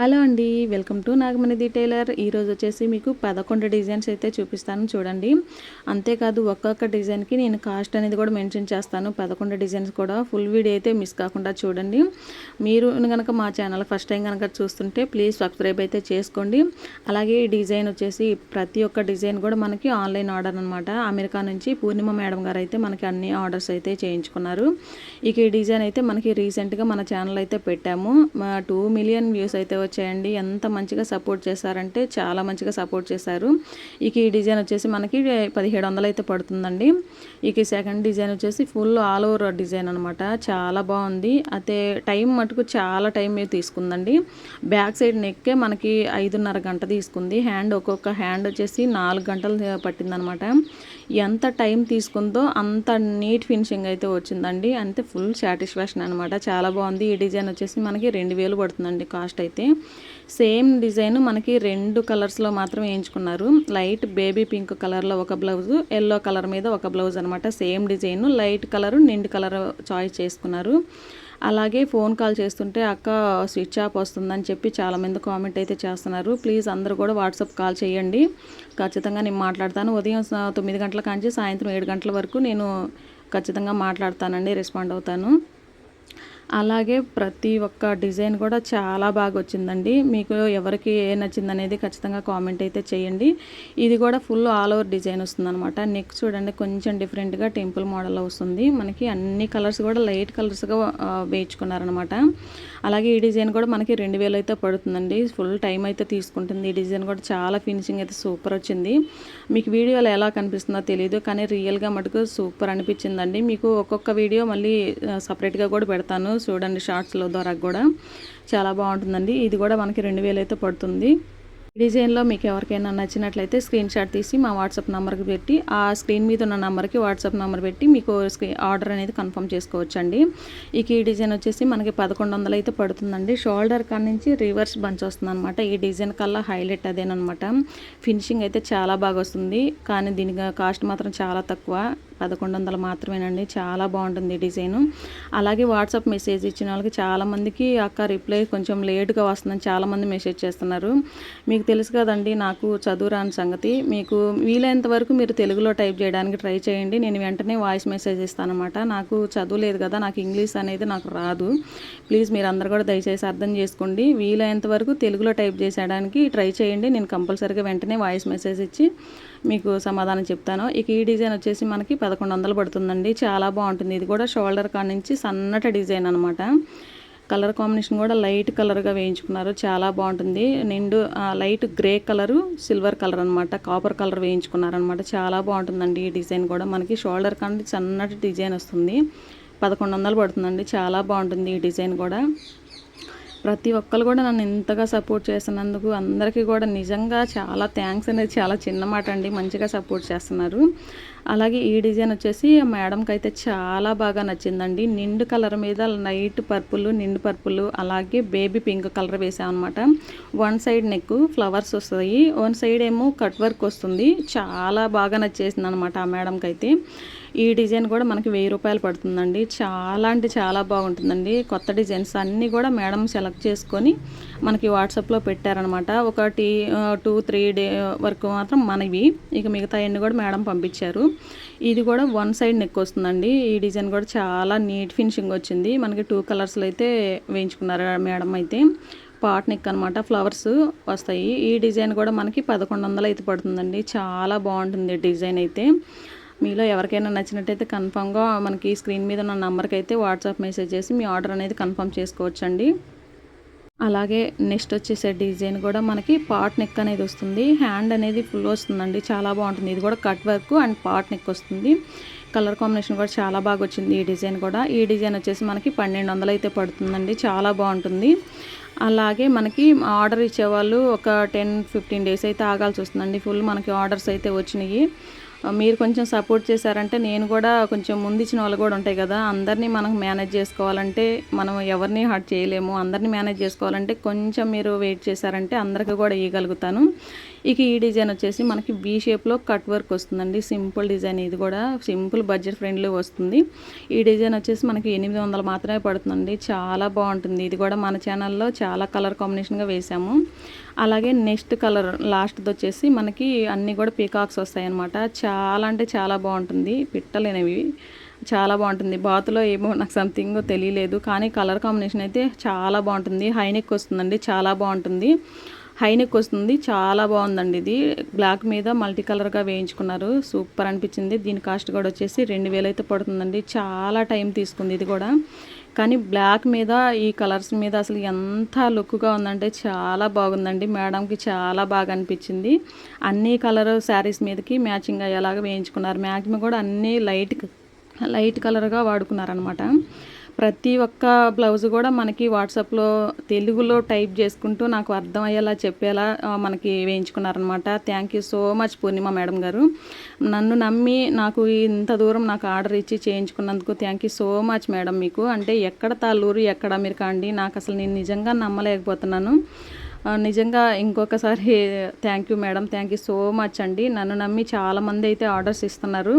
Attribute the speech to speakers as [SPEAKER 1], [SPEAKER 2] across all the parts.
[SPEAKER 1] Hello అండి welcome to Nagamani tailor. ఈరోజు వచ్చేసి మీకు పదకొండు డిజైన్స్ అయితే చూపిస్తాను చూడండి. అంతేకాదు ఒక్కొక్క డిజైన్కి నేను కాస్ట్ అనేది కూడా మెన్షన్ చేస్తాను. పదకొండు డిజైన్స్ కూడా ఫుల్ వీడియో అయితే మిస్ కాకుండా చూడండి. మీరు కనుక మా ఛానల్ ఫస్ట్ టైం కనుక చూస్తుంటే ప్లీజ్ సబ్స్క్రైబ్ అయితే చేసుకోండి. అలాగే ఈ డిజైన్ వచ్చేసి ప్రతి ఒక్క డిజైన్ కూడా మనకి ఆన్లైన్ ఆర్డర్ అనమాట అమెరికా నుంచి పూర్ణిమ మేడం గారు అయితే మనకి అన్ని ఆర్డర్స్ అయితే చేయించుకున్నారు. ఇక ఈ డిజైన్ అయితే మనకి రీసెంట్గా మన ఛానల్ అయితే పెట్టాము. టూ మిలియన్ వ్యూస్ అయితే చేయండి. ఎంత మంచిగా సపోర్ట్ చేశారంటే చాలా మంచిగా సపోర్ట్ చేశారు. ఇక ఈ డిజైన్ వచ్చేసి మనకి పదిహేడు వందలు అయితే పడుతుందండి. ఇక ఈ సెకండ్ డిజైన్ వచ్చేసి ఫుల్ ఆల్ ఓవర్ డిజైన్ అనమాట చాలా బాగుంది. అయితే టైం మటుకు చాలా టైం తీసుకుందండి. బ్యాక్ సైడ్ నెక్కే మనకి ఐదున్నర గంట తీసుకుంది. హ్యాండ్ ఒక్కొక్క హ్యాండ్ వచ్చేసి నాలుగు గంటలు పట్టిందనమాట ఎంత టైం తీసుకుందో అంత నీట్ ఫినిషింగ్ అయితే వచ్చిందండి. అంతే ఫుల్ సాటిస్ఫాక్షన్ అనమాట చాలా బాగుంది. ఈ డిజైన్ వచ్చేసి మనకి రెండు వేలు పడుతుందండి కాస్ట్ అయితే. సేమ్ డిజైన్ మనకి రెండు కలర్స్లో మాత్రం వేయించుకున్నారు. లైట్ బేబీ పింక్ కలర్లో ఒక బ్లౌజ్ ఎల్లో కలర్ మీద ఒక బ్లౌజ్ అనమాట సేమ్ డిజైన్ లైట్ కలర్ నిండు కలర్ చాయిస్ చేసుకున్నారు. అలాగే ఫోన్ కాల్ చేస్తుంటే అక్క స్విచ్ ఆఫ్ వస్తుందని చెప్పి చాలామంది కామెంట్ అయితే చేస్తున్నారు. ప్లీజ్ అందరూ కూడా వాట్సాప్ కాల్ చేయండి. ఖచ్చితంగా నేను మాట్లాడతాను. ఉదయం తొమ్మిది గంటల కాంచి సాయంత్రం ఏడు గంటల వరకు నేను ఖచ్చితంగా మాట్లాడతానండి రెస్పాండ్ అవుతాను. అలాగే ప్రతి ఒక్క డిజైన్ కూడా చాలా బాగా వచ్చిందండి. మీకు ఎవరికి ఏ నచ్చింది అనేది ఖచ్చితంగా కామెంట్ అయితే చేయండి. ఇది కూడా ఫుల్ ఆల్ ఓవర్ డిజైన్ వస్తుందన్నమాట. నెక్ చూడండి కొంచెం డిఫరెంట్గా టెంపుల్ మోడల్లో వస్తుంది. మనకి అన్ని కలర్స్ కూడా లైట్ కలర్స్గా వేయించుకున్నారనమాట అలాగే ఈ డిజైన్ కూడా మనకి రెండు వేలు అయితే పడుతుందండి. ఫుల్ టైం అయితే తీసుకుంటుంది. ఈ డిజైన్ కూడా చాలా ఫినిషింగ్ అయితే సూపర్ వచ్చింది. మీకు వీడియోలో ఎలా కనిపిస్తుందో తెలియదు కానీ రియల్గా మటుకు సూపర్ అనిపించిందండి. మీకు ఒక్కొక్క వీడియో మళ్ళీ సపరేట్గా కూడా పెడతాను. చూడండి షార్ట్స్లో ద్వారా కూడా. చాలా బాగుంటుందండి. ఇది కూడా మనకి రెండు అయితే పడుతుంది. డిజైన్లో మీకు ఎవరికైనా నచ్చినట్లయితే స్క్రీన్ షాట్ తీసి మా వాట్సాప్ నెంబర్కి పెట్టి ఆ స్క్రీన్ మీద ఉన్న నెంబర్కి వాట్సాప్ నెంబర్ పెట్టి మీకు ఆర్డర్ అనేది కన్ఫర్మ్ చేసుకోవచ్చండి. ఇక ఈ డిజైన్ వచ్చేసి మనకి పదకొండు వందలు అయితే పడుతుందండి. షోల్డర్ కాడ నుంచి రివర్స్ బంచ్ వస్తుంది అనమాట ఈ డిజైన్ కల్లా హైలైట్ అదేనమాట ఫినిషింగ్ అయితే చాలా బాగా వస్తుంది. కానీ దీని కాస్ట్ మాత్రం చాలా తక్కువ. పదకొండు వందలు మాత్రమేనండి. చాలా బాగుంటుంది డిజైన్. అలాగే వాట్సాప్ మెసేజ్ ఇచ్చిన వాళ్ళకి చాలామందికి అక్క రిప్లై కొంచెం లేట్గా వస్తుందని చాలామంది మెసేజ్ చేస్తున్నారు. మీకు తెలుసు కదండి నాకు చదువు రాని సంగతి. మీకు వీలైనంత వరకు మీరు తెలుగులో టైప్ చేయడానికి ట్రై చేయండి. నేను వెంటనే వాయిస్ మెసేజ్ ఇస్తానమాట. నాకు చదువు లేదు కదా నాకు ఇంగ్లీష్ అనేది నాకు రాదు. ప్లీజ్ మీరు అందరు కూడా దయచేసి అర్థం చేసుకోండి. వీలైనంత వరకు తెలుగులో టైప్ చేసేయడానికి ట్రై చేయండి. నేను కంపల్సరీగా వెంటనే వాయిస్ మెసేజ్ ఇచ్చి మీకు సమాధానం చెప్తాను. ఇక ఈ డిజైన్ వచ్చేసి మనకి పదకొండు వందలు పడుతుందండి. చాలా బాగుంటుంది. ఇది కూడా షోల్డర్ కాడ నుంచి సన్నటి డిజైన్ అనమాట కలర్ కాంబినేషన్ కూడా లైట్ కలర్గా వేయించుకున్నారు. చాలా బాగుంటుంది. నిండు light grey colour silver colour అనమాట కాపర్ కలర్ వేయించుకున్నారనమాట చాలా బాగుంటుందండి ఈ డిజైన్ కూడా. మనకి షోల్డర్ కానీ సన్నటి డిజైన్ వస్తుంది. పదకొండు వందలు పడుతుందండి. చాలా బాగుంటుంది ఈ డిజైన్ కూడా. ప్రతి ఒక్కరు కూడా నన్ను ఇంతగా సపోర్ట్ చేస్తున్నందుకు అందరికీ కూడా నిజంగా చాలా థ్యాంక్స్ అనేది చాలా చిన్న మాట అండి. మంచిగా సపోర్ట్ చేస్తున్నారు. అలాగే ఈ డిజైన్ వచ్చేసి మేడంకి అయితే చాలా బాగా నచ్చిందండి. నిండు కలర్ మీద నైట్ పర్పుల్ నిండు పర్పుల్ అలాగే బేబీ పింక్ కలర్ వేసామన్నమాట. వన్ సైడ్ నెక్ ఫ్లవర్స్ వస్తాయి. వన్ సైడ్ ఏమో కట్ వర్క్ వస్తుంది. చాలా బాగా నచ్చేసింది అనమాట ఆ మేడంకి అయితే ఈ డిజైన్ కూడా మనకి వెయ్యి రూపాయలు పడుతుందండి. చాలా అంటే చాలా బాగుంటుందండి. కొత్త డిజైన్స్ అన్నీ కూడా మేడం సెలెక్ట్ చేసుకొని మనకి వాట్సాప్లో పెట్టారనమాట. ఒక టీ టూ త్రీ డే వరకు మాత్రం మనవి. ఇక మిగతా అన్ని కూడా మేడం పంపించారు. ఇది కూడా వన్ సైడ్ నెక్ వస్తుందండి. ఈ డిజైన్ కూడా చాలా నీట్ ఫినిషింగ్ వచ్చింది. మనకి టూ కలర్స్లో అయితే వేయించుకున్నారు మేడం అయితే. పాట్ నెక్ అనమాట. ఫ్లవర్స్ వస్తాయి. ఈ డిజైన్ కూడా మనకి పదకొండు వందలు అయితే పడుతుందండి. చాలా బాగుంటుంది డిజైన్ అయితే. మీలో ఎవరికైనా నచ్చినట్టయితే కన్ఫామ్గా మనకి స్క్రీన్ మీద ఉన్న నెంబర్కి అయితే వాట్సాప్ మెసేజ్ చేసి మీ ఆర్డర్ అనేది కన్ఫర్మ్ చేసుకోవచ్చండి. అలాగే నెక్స్ట్ వచ్చేసే డిజైన్ కూడా మనకి పాట్ నెక్ అనేది వస్తుంది. హ్యాండ్ అనేది ఫుల్ వస్తుందండి. చాలా బాగుంటుంది. ఇది కూడా cut work and pot neck వస్తుంది. కలర్ కాంబినేషన్ కూడా చాలా బాగా వచ్చింది ఈ డిజైన్ కూడా. ఈ డిజైన్ వచ్చేసి మనకి పన్నెండు వందలు అయితే పడుతుందండి. చాలా బాగుంటుంది. అలాగే మనకి ఆర్డర్ ఇచ్చేవాళ్ళు ఒక టెన్ ఫిఫ్టీన్ డేస్ అయితే ఆగాల్సి వస్తుందండి. ఫుల్ మనకి ఆర్డర్స్ అయితే వచ్చినాయి. మీరు కొంచెం సపోర్ట్ చేశారంటే నేను కూడా కొంచెం ముందు ఇచ్చిన వాళ్ళు కూడా ఉంటాయి కదా అందరినీ మనం మేనేజ్ చేసుకోవాలంటే మనం ఎవరిని హర్ట్ చేయలేము. అందరినీ మేనేజ్ చేసుకోవాలంటే కొంచెం మీరు వెయిట్ చేశారంటే అందరికీ కూడా ఇవ్వగలుగుతాను ఇక ఈ డిజైన్ వచ్చేసి మనకి వీ షేప్లో కట్ వర్క్ వస్తుందండి. సింపుల్ డిజైన్ ఇది కూడా. సింపుల్ బడ్జెట్ ఫ్రెండ్లీ వస్తుంది. ఈ డిజైన్ వచ్చేసి మనకి ఎనిమిది వందలు మాత్రమే పడుతుందండి. చాలా బాగుంటుంది. ఇది కూడా మన ఛానల్లో చాలా కలర్ కాంబినేషన్గా వేసాము. అలాగే నెక్స్ట్ కలర్ లాస్ట్ది వచ్చేసి మనకి అన్నీ కూడా పీకాక్స్ వస్తాయి అన్నమాట చాలా అంటే చాలా బాగుంటుంది. పిట్టలేనివి. చాలా బాగుంటుంది. బాతులో ఏమో నాకు సంథింగ్ తెలియలేదు. కానీ కలర్ కాంబినేషన్ అయితే చాలా బాగుంటుంది. హైనెక్ వస్తుందండి. చాలా బాగుంటుంది. హైనెక్ వస్తుంది. చాలా బాగుందండి ఇది. బ్లాక్ మీద మల్టీ కలర్గా వేయించుకున్నారు. సూపర్ అనిపించింది. దీని కాస్ట్ కూడా వచ్చేసి రెండు వేలు అయితే పడుతుందండి. చాలా టైం తీసుకుంది ఇది కూడా. కానీ బ్లాక్ మీద ఈ కలర్స్ మీద అసలు ఎంత లుక్గా ఉందంటే చాలా బాగుందండి. మేడంకి చాలా బాగా అనిపించింది. అన్ని కలర్ శారీస్ మీదకి మ్యాచింగ్ అయ్యేలాగా వేయించుకున్నారు. మ్యాక్సిమం కూడా అన్నీ లైట్ లైట్ కలర్గా వాడుకున్నారనమాట ప్రతి ఒక్క బ్లౌజ్ కూడా మనకి వాట్సాప్లో తెలుగులో టైప్ చేసుకుంటూ నాకు అర్థం అయ్యేలా చెప్పేలా మనకి వేయించుకున్నారనమాట thank you so much Purnima madam గారు. నన్ను నమ్మి నాకు ఇంత దూరం నాకు ఆర్డర్ ఇచ్చి చేయించుకున్నందుకు thank you so much madam మీకు. అంటే ఎక్కడ తాళ్ళూరు ఎక్కడ మీరు కాండి నాకు అసలు నేను నిజంగా నమ్మలేకపోతున్నాను. నిజంగా ఇంకొకసారి thank you madam thank you so much అండి. నన్ను నమ్మి చాలామంది అయితే ఆర్డర్స్ ఇస్తున్నారు.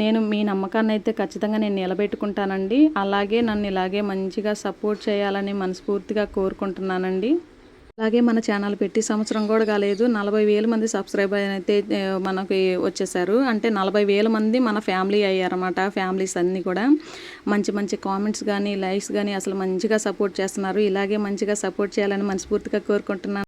[SPEAKER 1] నేను మీ నమ్మకాన్ని అయితే ఖచ్చితంగా నేను నిలబెట్టుకుంటానండి. అలాగే నన్ను ఇలాగే మంచిగా సపోర్ట్ చేయాలని మనస్ఫూర్తిగా కోరుకుంటున్నానండి. అలాగే మన ఛానల్ పెట్టి సంవత్సరం కూడా కాలేదు. నలభై వేల మంది సబ్స్క్రైబర్ అయితే మనకి వచ్చేసారు. అంటే నలభై వేల మంది మన ఫ్యామిలీ అయ్యారన్నమాట ఫ్యామిలీస్ అన్నీ కూడా. మంచి మంచి కామెంట్స్ కానీ లైక్స్ కానీ అసలు మంచిగా సపోర్ట్ చేస్తున్నారు. ఇలాగే మంచిగా సపోర్ట్ చేయాలని మనస్ఫూర్తిగా కోరుకుంటున్నాను.